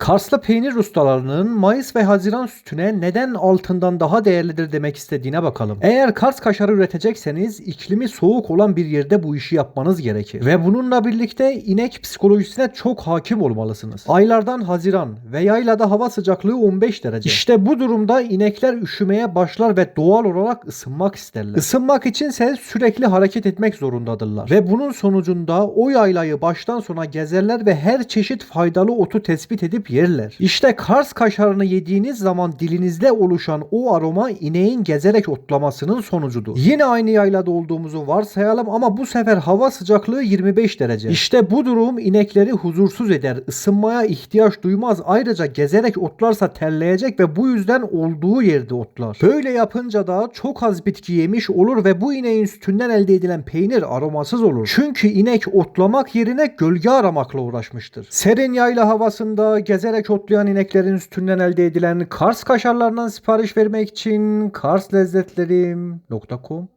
Karslı peynir ustalarının Mayıs ve Haziran sütüne neden altından daha değerlidir demek istediğine bakalım. Eğer Kars kaşarı üretecekseniz iklimi soğuk olan bir yerde bu işi yapmanız gerekir. Ve bununla birlikte inek psikolojisine çok hakim olmalısınız. Aylardan Haziran ve yaylada hava sıcaklığı 15 derece. İşte bu durumda inekler üşümeye başlar ve doğal olarak ısınmak isterler. Isınmak içinse sürekli hareket etmek zorundadırlar. Ve bunun sonucunda o yaylayı baştan sona gezerler ve her çeşit faydalı otu tespit edip yerler. İşte Kars kaşarını yediğiniz zaman dilinizde oluşan o aroma ineğin gezerek otlamasının sonucudur. Yine aynı yaylada olduğumuzu varsayalım ama bu sefer hava sıcaklığı 25 derece. İşte bu durum inekleri huzursuz eder. Isınmaya ihtiyaç duymaz. Ayrıca gezerek otlarsa terleyecek ve bu yüzden olduğu yerde otlar. Böyle yapınca da çok az bitki yemiş olur ve bu ineğin sütünden elde edilen peynir aromasız olur. Çünkü inek otlamak yerine gölge aramakla uğraşmıştır. Serin yayla havasında gezerek otlayan ineklerin sütünden elde edilen Kars kaşarlarından sipariş vermek için karslezzetlerim.com